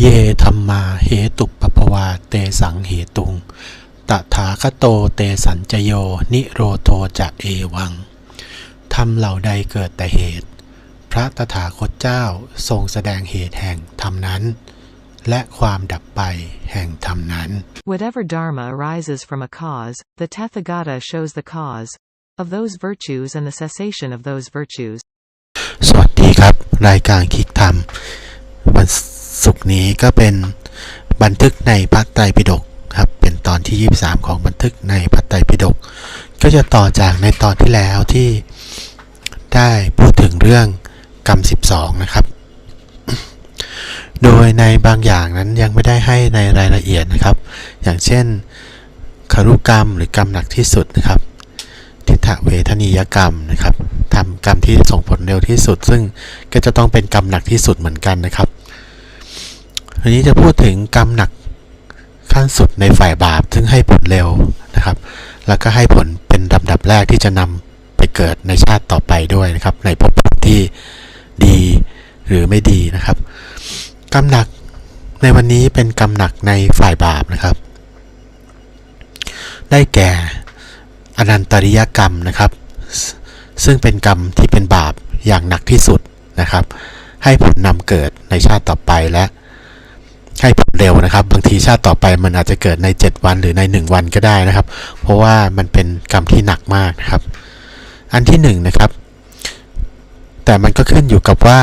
เยธรรมาเหตุปปวาเตสังเหตุง ตถาคโตเตสัญจโย นิโรโทจะเอวังทำเหล่าใดเกิดแต่เหตุ พระตถาคตเจ้าทรงแสดงเหตุแห่งธรรมนั้น และความดับไปแห่งธรรมนั้น Whatever dharma arises from a cause, the Tathagata shows the cause of those virtues and the cessation of those virtues. สวัสดีครับ รายการคลิกธรรม วันศุกร์นี้ก็เป็นบันทึกในพระไตรปิฎกครับเป็นตอนที่ 23 ของบันทึกในพระไตรปิฎกก็จะต่อจากในตอนที่แล้วที่ได้พูดถึงเรื่องกรรม 12 นะครับ โดยในบางอย่างนั้นยังไม่ได้ให้ในรายละเอียดนะครับ อย่างเช่นคารุกรรมหรือกรรมหนักที่สุดนะครับ ทิฏฐเวทนียกรรมนะครับทำกรรมที่ส่งผลเร็วที่สุด ซึ่งก็จะต้องเป็นกรรมหนักที่สุดเหมือนกันนะครับ วันนี้จะพูดถึงกรรมหนักขั้นสุดในฝ่ายบาปซึ่งให้ผลเร็วนะครับ แล้วก็ให้ผลเป็นลำดับแรกที่จะนำไปเกิดในชาติต่อไปด้วยนะครับ ในภพภูมิที่ดีหรือไม่ดีนะครับ กรรมหนักในวันนี้เป็นกรรมหนักในฝ่ายบาปนะครับ ได้แก่อนันตริยกรรมนะครับซซึ่งเป็นกรรมที่เป็นบาปอย่างหนักที่สุดนะครับ ให้ผลนำเกิดในชาติต่อไปและ ให้ผลเร็วนะครับ บางทีชาติต่อไปมันอาจจะเกิดใน 7 วันหรือใน 1 วันก็ได้นะครับ เพราะว่ามันเป็นกรรมที่หนักมากนะครับ อันที่1นงนะครับ แต่มันก็ขึ้นอยู่กับว่า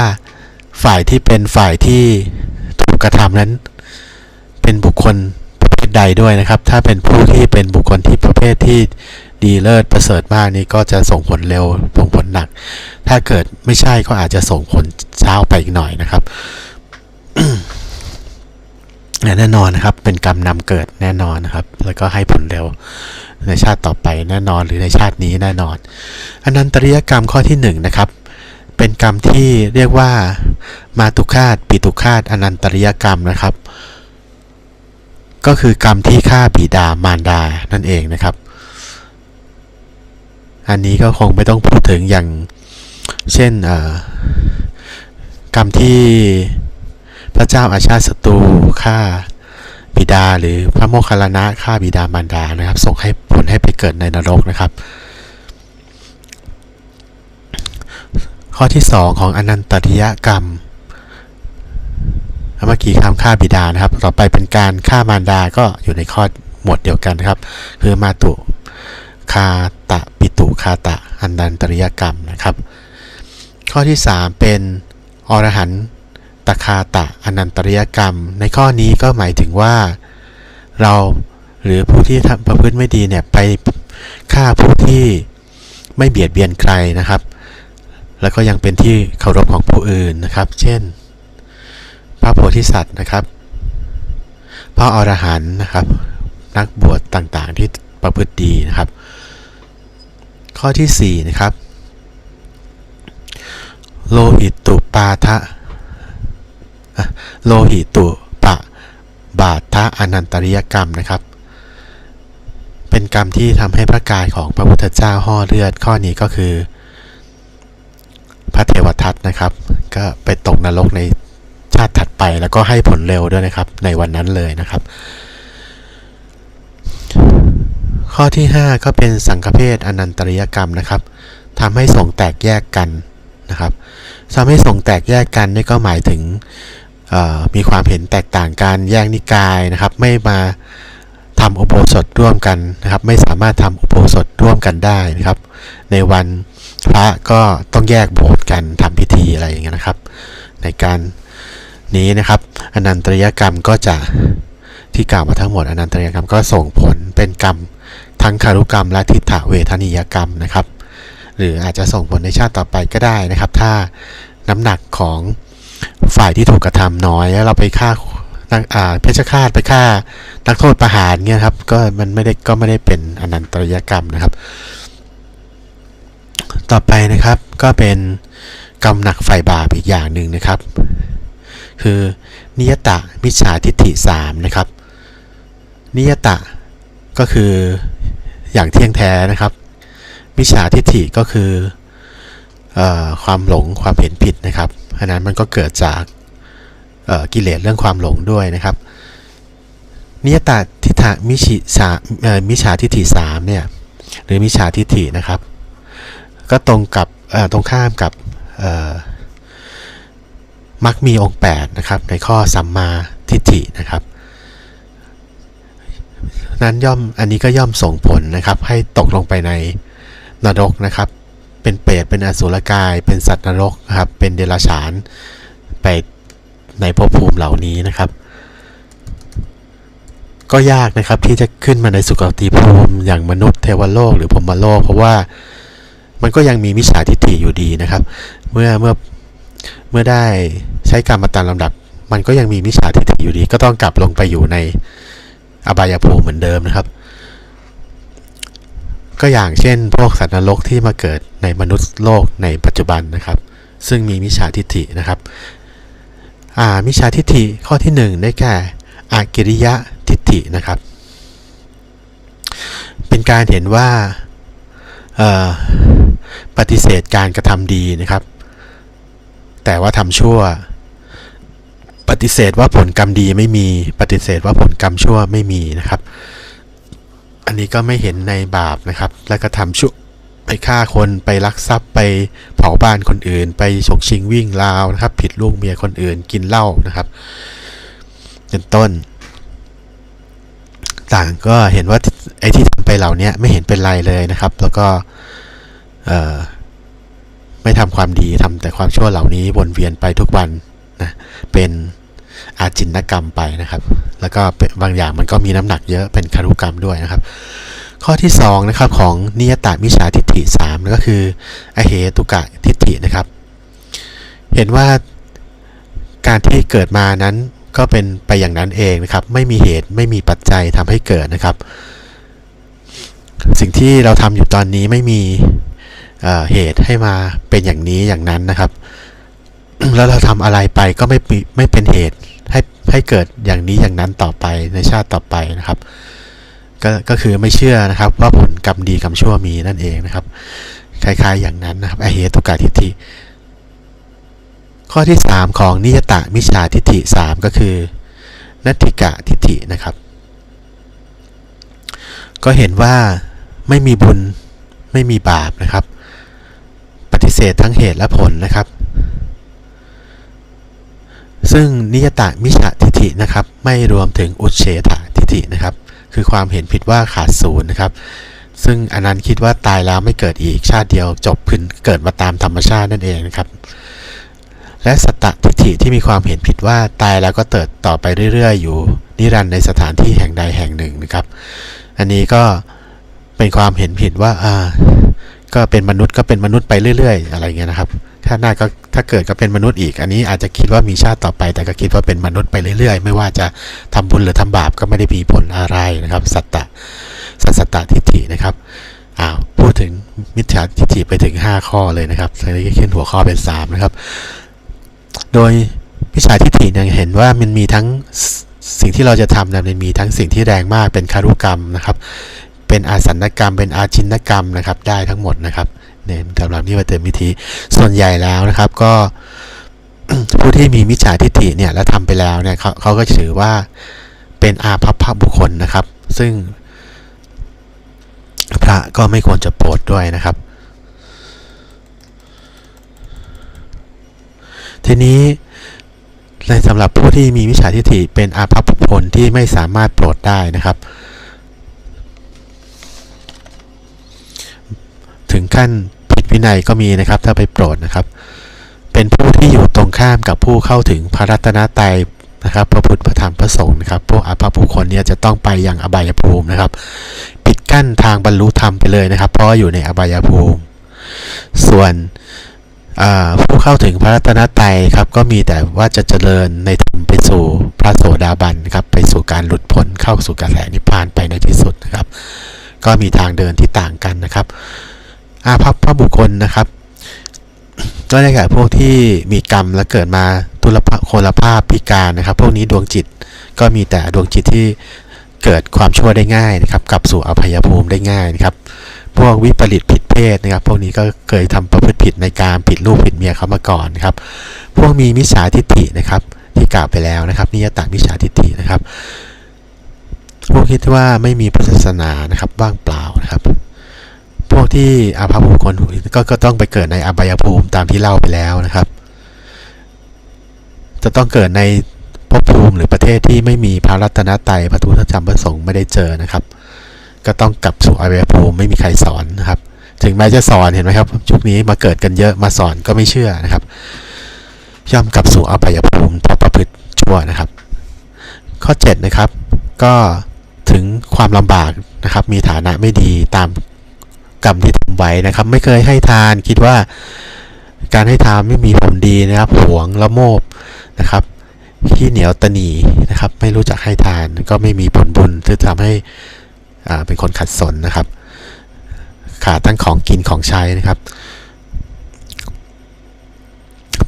ฝ่ายที่เป็นฝ่ายที่ถูกกระทำนั้น เป็นบุคคลประเภทใดด้วยนะครับ ถ้าเป็นผู้ที่เป็นบุคคลที่ประเภทที่ดีเลิศประเสริฐมากนี่ก็จะส่งผลเร็วส่งผลหนัก ถ้าเกิดไม่ใช่ก็อาจจะส่งผลเช้าไปอีกหน่อยนะครับ แน่นอนนะครับ เป็นกรรมนำเกิดแน่นอนนะครับ แล้วก็ให้ผลเร็วในชาติต่อไปแน่นอนหรือในชาตินี้แน่นอน อนันตริยกรรมข้อที่หนึ่งนะครับ เป็นกรรมที่เรียกว่ามาตุคาตปิตุคาตอนันตริยกรรมนะครับ ก็คือกรรมที่ฆ่าบิดามารดานั่นเองนะครับ อันนี้ก็คงไม่ต้องพูดถึงอย่างเช่นกรรมที่ พระเจ้าอาชาติศัตรูฆ่าบิดาหรือพระโมคคัลลานะฆ่าบิดามารดานะครับ ส่งให้ผลให้ไปเกิดในนรกนะครับ ข้อที่ 2 ของอนันตริยกรรมเมื่อกี้คำฆ่าบิดานะครับ ต่อไปเป็นการฆ่ามารดาก็อยู่ในข้อหมวดเดียวกันครับ คือมาตุคาตะปิตุคาตะอันดันตริยกรรมนะครับ ข้อที่ 3 เป็นอรหันต คาตะอนันตริยกรรม ในข้อนี้ก็หมายถึงว่า เราหรือผู้ที่ทำประพฤติไม่ดีเนี่ยไปฆ่าผู้ที่ไม่เบียดเบียนใครนะครับ แล้วก็ยังเป็นที่เคารพของผู้อื่นนะครับ เช่น พระโพธิสัตว์นะครับ พระอรหันต์นะครับ นักบวชต่างๆที่ประพฤติดีนะครับ ข้อที่ 4 นะครับ โลหิตตุปาทะ โลหิตุปะบาทะอนันตริยกรรมนะครับ เป็นกรรมที่ทำให้พระกายของพระพุทธเจ้าห่อเลือดข้อนี้ก็คือ พระเทวทัตนะครับ ก็ไปตกนรกในชาติถัดไปแล้วก็ให้ผลเร็วด้วยนะครับ ในวันนั้นเลยนะครับ ข้อที่ 5 ก็เป็นสังฆเพศอนันตริยกรรมนะครับทำให้สงแตกแยกกันนะครับทำให้สงแตกแยกกันนี่ก็หมายถึง มีความเห็นแตกต่างกันแยกนิกายนะครับ ไม่มาทำอุโบสถร่วมกันนะครับ ไม่สามารถทำอุโบสถร่วมกันได้นะครับ ในวันพระก็ต้องแยกโบสถ์กันทำพิธีอะไรอย่างเงี้ยนะครับ ในการนี้นะครับ อนันตริยกรรมก็จะที่กล่าวมาทั้งหมดอนันตริยกรรมก็ส่งผลเป็นกรรมทั้งคารุกรรม และทิฏฐเวทนิยกรรมนะครับ หรืออาจจะส่งผลในชาติต่อไปก็ได้นะครับ ถ้าน้ำหนักของ ฝ่ายที่ถูกกระทำน้อยแล้วเราไปฆ่านักอ่าเพชฌฆาตไปฆ่านักโทษประหารเงี้ยครับก็มันไม่ได้ก็ไม่ได้เป็นอนันตริยกรรมนะครับ ต่อไปนะครับก็เป็นกรรมหนักฝ่ายบาปอีกอย่างหนึ่งนะครับ คือนิยตะมิจฉาทิฏฐิ3นะครับ นิยตะก็คืออย่างเที่ยงแท้นะครับมิจฉาทิฏฐิก็คืออความหลงความเห็นผิดนะครับ อันนั้นมันก็เกิดจากกิเลสเรื่องความหลงด้วยนะครับนิยตาทิฏฐะมิชิสามิจฉาทิฏฐิสามเนี่ยหรือมิจฉาทิฏฐินะครับ ก็ตรงกับตรงข้ามกับมักมีองค์8นะครับในข้อสัมมาทิฏฐินะครับนั้นย่อมอันนี้ก็ย่อมส่งผลนะครับให้ตกลงไปในนรกนะครับ เป็นเปรตเป็นอสุรกาย เป็นสัตว์นรกนะครับ เป็นเดรัจฉานไปในภพภูมิเหล่านี้นะครับ ก็ยากนะครับที่จะขึ้นมาในสุคติภูมิอย่างมนุษย์เทวโลกหรือพรมโลก เพราะว่ามันก็ยังมีมิจฉาทิฏฐิอยู่ดีนะครับ เมื่อเมื่อเมื่อได้ใช้กรรมมาตามลำดับ มันก็ยังมีมิจฉาทิฏฐิอยู่ดี ก็ต้องกลับลงไปอยู่ในอบายภูมิเหมือนเดิมนะครับ ก็อย่างเช่น พวกสัตว์นรกที่มาเกิดในมนุษย์โลกในปัจจุบันนะครับ ซึ่งมีมิจฉาทิฏฐินะครับมิจฉาทิฏฐิข้อที่หนึ่งได้แก่อากิริยะทิฏฐินะครับ เป็นการเห็นว่าปฏิเสธการกระทำดีนะครับ แต่ว่าทำชั่ว ปฏิเสธว่าผลกรรมดีไม่มี ปฏิเสธว่าผลกรรมชั่วไม่มีนะครับ อันนี้ก็ไม่เห็นในบาปนะครับ แล้วก็ทำชั่วไปฆ่าคนไปลักทรัพย์ไปเผาบ้านคนอื่น ไปฉกชิงวิ่งราวนะครับ ผิดลูกเมียคนอื่นกินเหล้านะครับเป็นต้น ต่างก็เห็นว่าไอ้ที่ทำไปเหล่านี้ไม่เห็นเป็นไรเลยนะครับ แล้วก็ไม่ทำความดีทำแต่ความชั่วเหล่านี้วนเวียนไปทุกวันนะเป็น อาจินกรรมไปนะครับ แล้วก็บางอย่างมันก็มีน้ำหนักเยอะเป็นคารุกรรมด้วยนะครับ ข้อที่2นะครับของนิยตามิจฉาทิฏฐิ3ก็คืออเหตุกะทิฏฐินะครับ เห็นว่าการที่เกิดมานั้นก็เป็นไปอย่างนั้นเองนะครับ ไม่มีเหตุไม่มีปัจจัยทำให้เกิดนะครับ สิ่งที่เราทำอยู่ตอนนี้ไม่มีเเหตุให้มาเป็นอย่างนี้อย่างนั้นนะครับ แล้วเราทำอะไรไปก็ไม่ไม่เป็นเหตุ ให้เกิดอย่างนี้อย่างนั้นต่อไปในชาติต่อไปนะครับก็ก็คือไม่เชื่อนะครับว่าผลกรรมดีกรรมชั่วมีนั่นเองนะครับ คล้ายๆอย่างนั้นนะครับอเหตุกาทิฏฐิข้อที่ 3 ของนิยตะมิจฉาทิฏฐิ 3 ก็คือนัตถิกะทิฏฐินะครับ ก็เห็นว่าไม่มีบุญไม่มีบาปนะครับ ปฏิเสธทั้งเหตุและผลนะครับ ซึ่งนิยตะมิจฉาทิฏฐินะครับ ไม่รวมถึงอุเฉททิฏฐินะครับ คือความเห็นผิดว่าขาดศูนย์นะครับ ซึ่งอันนั้นคิดว่าตายแล้วไม่เกิดอีกชาติเดียวจบพึนเกิดมาตามธรรมชาตินั่นเองนะครับ และสตตทิฏฐิที่มีความเห็นผิดว่าตายแล้วก็เติดต่อไปเรื่อยๆ อยู่นิรันดร์ในสถานที่แห่งใดแห่งหนึ่งนะครับ อันนี้ก็เป็นความเห็นผิดว่าอ่าก็เป็นมนุษย์ก็เป็นมนุษย์ไปเรื่อย ๆ อะไรเงี้ยนะครับ ชาหน้าก็ถ้าเกิดก็เป็นมนุษย์อีก อันนี้อาจจะคิดว่ามีชาติต่อไป แต่ก็คิดว่าเป็นมนุษย์ไปเรื่อยๆ ไม่ว่าจะทำบุญหรือทำบาปก็ไม่ได้มีผลอะไรนะครับ สัตตะสัสสตตทิฏฐินะครับอ้าวพูดถึงมิจฉาทิฏฐิไปถึง 5 ข้อเลยนะครับใช้ขึ้นหัวข้อเป็น 3 นะครับ โดยมิจฉาทิฏฐิเนี่ยเห็นว่ามันมีทั้งสิ่งที่เราจะทำนี่ยมันมีทั้งสิ่งที่แรงมากเป็นคารุกรรมนะครับ เป็นอาสันกรรม เป็นอาชินกรรมนะครับ ได้ทั้งหมดนะครับ เนี่ยสำหรับนิวเติมวิธีส่วนใหญ่แล้วนะครับก็ผู้ที่มีมิจฉาทิฏฐิเนี่ยแล้วทำไปแล้วเนี่ยเขาเขาก็ถือว่าเป็นอาภัพพบุคคลนะครับ ซึ่งพระก็ไม่ควรจะโปรดด้วยนะครับ ทีนี้ในสำหรับผู้ที่มีมิจฉาทิฏฐิเป็นอาภัพบุคคลที่ไม่สามารถโปรดได้นะครับ ถึงขั้นผิดวินัยก็มีนะครับ ถ้าไปโปรดนะครับ เป็นผู้ที่อยู่ตรงข้ามกับผู้เข้าถึงพระรัตนตรัยนะครับ พระพุทธพระธรรมพระสงฆ์นะครับ พวกอาภัพบุคคลเนี่ยจะต้องไปยังอบายภูมินะครับ ปิดกั้นทางบรรลุธรรมไปเลยนะครับ เพราะอยู่ในอบายภูมิ ส่วนผู้เข้าถึงพระรัตนตรัยครับก็มีแต่ว่าจะเจริญในธรรมไปสู่พระโสดาบันครับไปสู่การหลุดพ้นเข้าสู่กระแสนิพพานไปในที่สุดนะครับ ก็มีทางเดินที่ต่างกันนะครับ อาภัพพระบุคคลนะครับ ก็ได้แก่พวกที่มีกรรมและเกิดมาทุรพโคลภาพพิการนะครับ พวกนี้ดวงจิตก็มีแต่ดวงจิตที่เกิดความชั่วได้ง่ายนะครับกลับสู่อภัยภูมิได้ง่ายนะครับ พวกวิปริตผิดเพศนะครับ พวกนี้ก็เคยทำประพฤติผิดในการผิดลูกผิดเมียเขามาก่อนนะครับ พวกมีมิจฉาทิฏฐินะครับที่กล่าวไปแล้วนะครับนิยตามิจฉาทิฏฐินะครับ พวกคิดว่าไม่มีพุทธศาสนานะครับว่างเปล่า ที่อาภัพบุคคลก็ก็ต้องไปเกิดในอบายภูมิตามที่เล่าไปแล้วนะครับ จะต้องเกิดในภพภูมิหรือประเทศที่ไม่มีพระรัตนตรัยพระพุทธรรมพระสงฆ์ไม่ได้เจอนะครับ ก็ต้องกลับสู่อบายภูมิไม่มีใครสอนนะครับ ถึงแม้จะสอนเห็นไหมครับชุกนี้มาเกิดกันเยอะมาสอนก็ไม่เชื่อนะครับย่อมกลับสู่อบายภูมิเพราะประพฤติชั่วนะครับ ข้อ 7 นะครับ ก็ถึงความลำบากนะครับ มีฐานะไม่ดีตาม กรรมที่ทำไว้นะครับ ไม่เคยให้ทานคิดว่า การให้ทานไม่มีผลดีนะครับหวงละโมบนะครับขี้เหนียวตะหนีนะครับ ไม่รู้จักให้ทานก็ไม่มีผลบุญที่ทำให้อ่าเป็นคนขัดสนนะครับ ขาดทั้งของกินของใช้นะครับ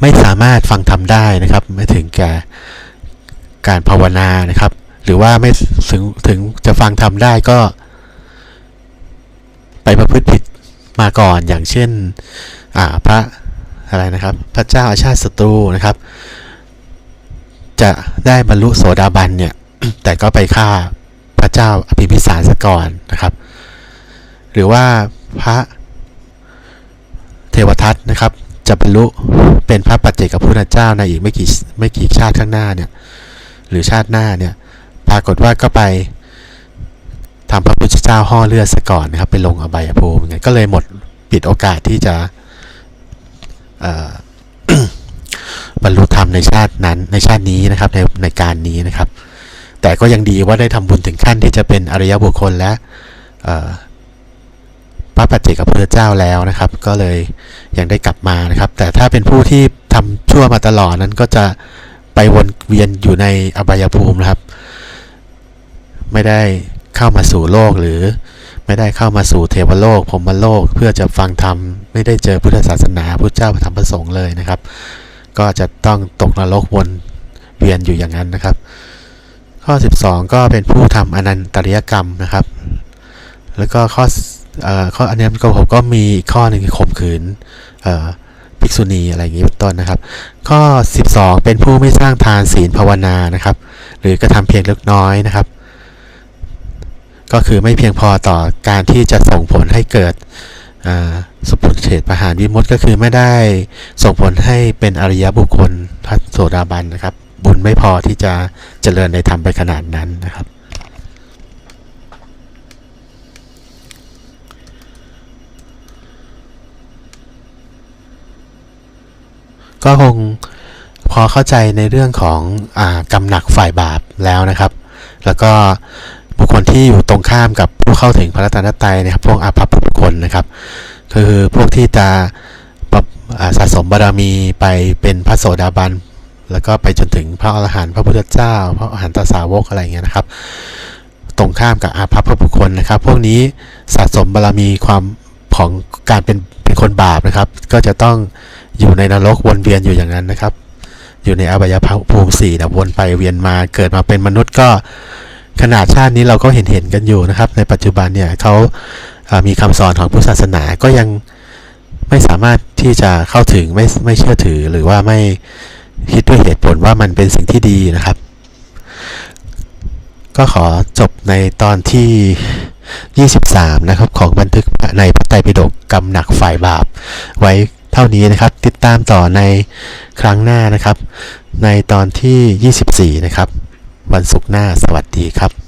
ไม่สามารถฟังทำได้นะครับ ไม่ถึงแก่การภาวนานะครับ หรือว่าไม่ถึงถึงจะฟังทำได้ก็ ไปประพฤติผิดมาก่อนอย่างเช่นพระอะไรนะครับพระเจ้าอาชาติศัตรูนะครับ จะได้บรรลุโสดาบันเนี่ยแต่ก็ไปฆ่าพระเจ้าอภิพิสารซะก่อนนะครับ หรือว่าพระเทวทัตนะครับ จะบรรลุเป็นพระปัจเจกพุทธเจ้าในอีกไม่กี่ไม่กี่ชาติข้างหน้าเนี่ยหรือชาติหน้าเนี่ยปรากฏว่าก็ไป ทำพระพุทธเจ้าห่อเลือดซะก่อนนะครับไปลงอบายภูมิไงก็เลยหมดปิดโอกาสที่จะบรรลุธรรมในชาตินั้นในชาตินี้นะครับในในการนี้นะครับ แต่ก็ยังดีว่าได้ทำบุญถึงขั้นที่จะเป็นอริยบุคคลและพระปัจเจกพุทธเจ้าแล้วนะครับ ก็เลยยังได้กลับมานะครับ แต่ถ้าเป็นผู้ที่ทำชั่วมาตลอดนั้นก็จะไปวนเวียนอยู่ในอบายภูมินะครับ ไม่ได้ เข้ามาสู่โลกหรือไม่ได้เข้ามาสู่เทวโลกพรหมโลก เพื่อจะฟังธรรมไม่ได้เจอพุทธศาสนาพุทธเจ้าพระธรรมพระสงฆ์เลยนะครับ ก็จะต้องตกนรกวนเวียนอยู่อย่างนั้นนะครับ ข้อ 12 ก็เป็นผู้ทำอนันตริยกรรมนะครับ แล้วก็ข้อเอ่อข้ออันนี้ก็ผมก็มีอีกข้อหนึ่งคือข่มขืนเอ่อภิกษุณีอะไรอย่างนี้เป็นต้นนะครับ ข้อ 12 เป็นผู้ไม่สร้างทานศีลภาวนานะครับ หรือกระทำเพียงเล็กน้อยนะครับ ก็คือไม่เพียงพอต่อการที่จะส่งผลให้เกิดสุภเฉตประหารวิมุตต์ก็คือไม่ได้ส่งผลให้เป็นอริยบุคคลพระโสดาบันนะครับ บุญไม่พอที่จะเจริญในธรรมไปขนาดนั้นนะครับ ก็คงพอเข้าใจในเรื่องของอกรรมหนักฝ่ายบาปแล้วนะครับ แล้วก็ ที่อยู่ตรงข้ามกับผู้เข้าถึงพระรัตนตรัยนะครับ พวกอาภัพบุคคลนะครับ คือพวกที่จะสะสมบารมีไปเป็นพระโสดาบันแล้วก็ไปจนถึงพระอรหันต์พระพุทธเจ้า พระอรหันตสาวกอะไรเงี้ยนะครับ ตรงข้ามกับอาภัพบุคคลนะครับ พวกนี้สะสมบารมีความของการเป็นเป็นคนบาปนะครับ ก็จะต้องอยู่ในนรกวนเวียนอยู่อย่างนั้นนะครับ อยู่ในอบายภูมิสี่นะวนไปเวียนมาเกิดมาเป็นมนุษย์ก็ ขนาดชาตินี้เราก็เห็นเห็นกันอยู่นะครับ ในปัจจุบันเนี่ยเขาอ่ามีคำสอนของพุทธศาสนาก็ยังไม่สามารถที่จะเข้าถึงไม่ไม่เชื่อถือหรือว่าไม่คิดด้วยเหตุผลว่ามันเป็นสิ่งที่ดีนะครับ ก็ขอจบในตอนที่ 23 นะครับ ของบันทึกในพระไตรปิฎกกรรมหนักฝ่ายบาป ไว้เท่านี้นะครับ ติดตามต่อในครั้งหน้านะครับ ในตอนที่ 24 นะครับ วันศุกร์หน้าสวัสดีครับ